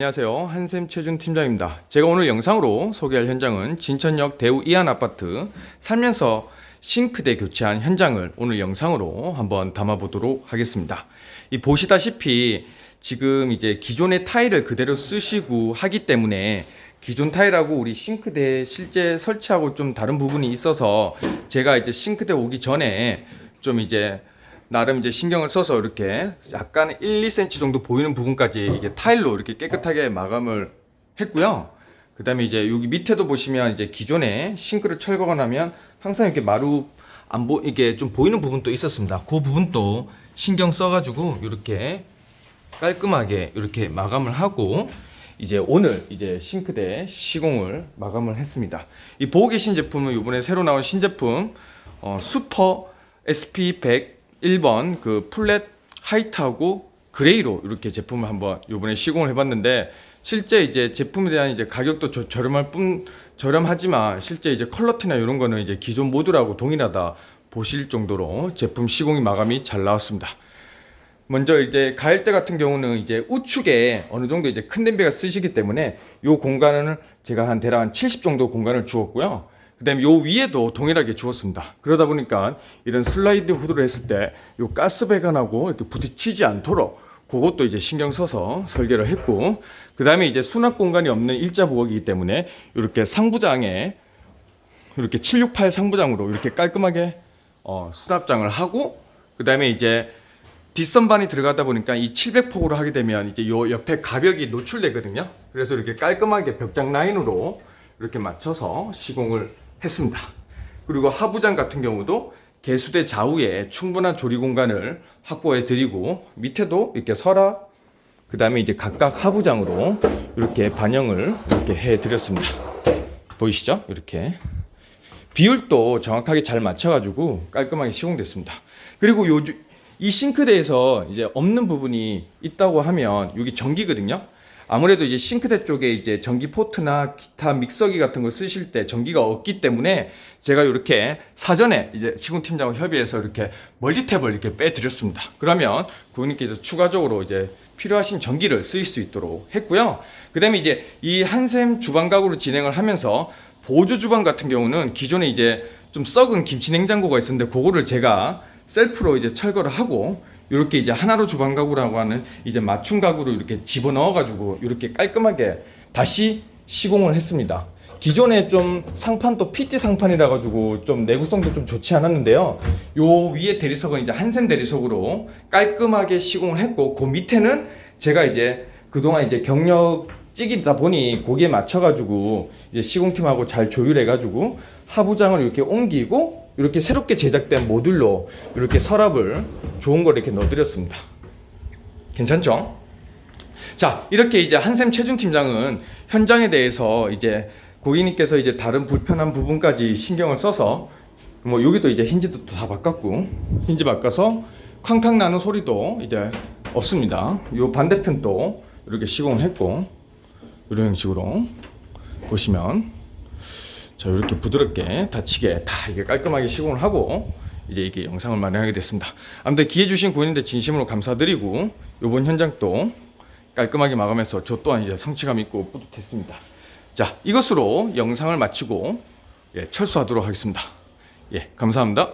안녕하세요. 한샘 최준 팀장입니다. 제가 오늘 영상으로 소개할 현장은 진천역 대우 이안 아파트 살면서 싱크대 교체한 현장을 오늘 영상으로 한번 담아보도록 하겠습니다. 이 보시다시피 지금 이제 기존의 타일을 그대로 쓰시고 하기 때문에 기존 타일하고 우리 싱크대 실제 설치하고 좀 다른 부분이 있어서 제가 이제 싱크대 오기 전에 좀 이제 나름 이제 신경을 써서 이렇게 약간 1, 2cm 정도 보이는 부분까지 이게 타일로 이렇게 깨끗하게 마감을 했고요. 그 다음에 이제 여기 밑에도 보시면 이제 기존에 싱크를 철거를 하면 항상 이렇게 마루 안 보, 이게 좀 보이는 부분도 있었습니다. 그 부분도 신경 써가지고 이렇게 깔끔하게 이렇게 마감을 하고 이제 오늘 이제 싱크대 시공을 마감을 했습니다. 이 보고 계신 제품은 이번에 새로 나온 신제품 어, 슈퍼 SP100 1번 그 플랫 하이트하고 그레이로 이렇게 제품을 한번 요번에 시공을 해봤는데 실제 이제 제품에 대한 이제 가격도 저, 저렴할 뿐 저렴하지만 실제 이제 컬러티나 이런 거는 이제 기존 모드라고 동일하다 보실 정도로 제품 시공이 마감이 잘 나왔습니다. 먼저 이제 가열대 같은 경우는 이제 우측에 어느 정도 이제 큰 냄비가 쓰시기 때문에 이 공간을 제가 한 대략 한 70 정도 공간을 주었고요. 그다음에 요 위에도 동일하게 주었습니다. 그러다 보니까 이런 슬라이드 후드를 했을 때 요 가스 배관하고 이렇게 부딪히지 않도록 그것도 이제 신경 써서 설계를 했고 그다음에 이제 수납 공간이 없는 일자 부엌이기 때문에 이렇게 상부장에 이렇게 768 상부장으로 이렇게 깔끔하게 어, 수납장을 하고 그다음에 이제 뒷선반이 들어가다 보니까 이 700폭으로 하게 되면 이제 요 옆에 가벽이 노출되거든요. 그래서 이렇게 깔끔하게 벽장 라인으로 이렇게 맞춰서 시공을 했습니다. 그리고 하부장 같은 경우도 개수대 좌우에 충분한 조리 공간을 확보해 드리고 밑에도 이렇게 서랍 그 다음에 이제 각각 하부장으로 이렇게 반영을 이렇게 해 드렸습니다. 보이시죠? 이렇게 비율도 정확하게 잘 맞춰가지고 깔끔하게 시공됐습니다. 그리고 요, 이 싱크대에서 이제 없는 부분이 있다고 하면 여기 전기거든요. 아무래도 이제 싱크대 쪽에 이제 전기 포트나 기타 믹서기 같은 거 쓰실 때 전기가 없기 때문에 제가 이렇게 사전에 이제 시공 팀장과 협의해서 이렇게 멀티탭을 이렇게 빼드렸습니다. 그러면 고객님께서 추가적으로 이제 필요하신 전기를 쓰일 수 있도록 했고요. 그 다음에 이제 이 한샘 주방 가구로 진행을 하면서 보조 주방 같은 경우는 기존에 이제 좀 썩은 김치 냉장고가 있었는데 그거를 제가 셀프로 이제 철거를 하고 이렇게 이제 하나로 주방 가구라고 하는 이제 맞춤 가구로 이렇게 집어 넣어 가지고 이렇게 깔끔하게 다시 시공을 했습니다. 기존에 좀 상판도 PT 상판이라 가지고 좀 내구성도 좀 좋지 않았는데요. 요 위에 대리석은 이제 한샘 대리석으로 깔끔하게 시공을 했고 그 밑에는 제가 이제 그동안 이제 경력 찍이다 보니 거기에 맞춰 가지고 이제 시공팀하고 잘 조율해 가지고 하부장을 이렇게 옮기고 이렇게 새롭게 제작된 모듈로 이렇게 서랍을 좋은 걸 이렇게 넣어드렸습니다. 괜찮죠? 자 이렇게 이제 한샘 최준 팀장은 현장에 대해서 이제 고객님께서 이제 다른 불편한 부분까지 신경을 써서 뭐 여기도 이제 힌지도 다 바꿨고 힌지 바꿔서 쾅쾅 나는 소리도 이제 없습니다. 요 반대편도 이렇게 시공을 했고 이런 형식으로 보시면 자 이렇게 부드럽게 닫히게 다 이게 깔끔하게 시공을 하고 이제 이게 영상을 마련하게 됐습니다. 아무튼 기회 주신 고객님들 진심으로 감사드리고 이번 현장도 깔끔하게 마감해서 저 또한 이제 성취감 있고 뿌듯했습니다. 자 이것으로 영상을 마치고 예, 철수하도록 하겠습니다. 예 감사합니다.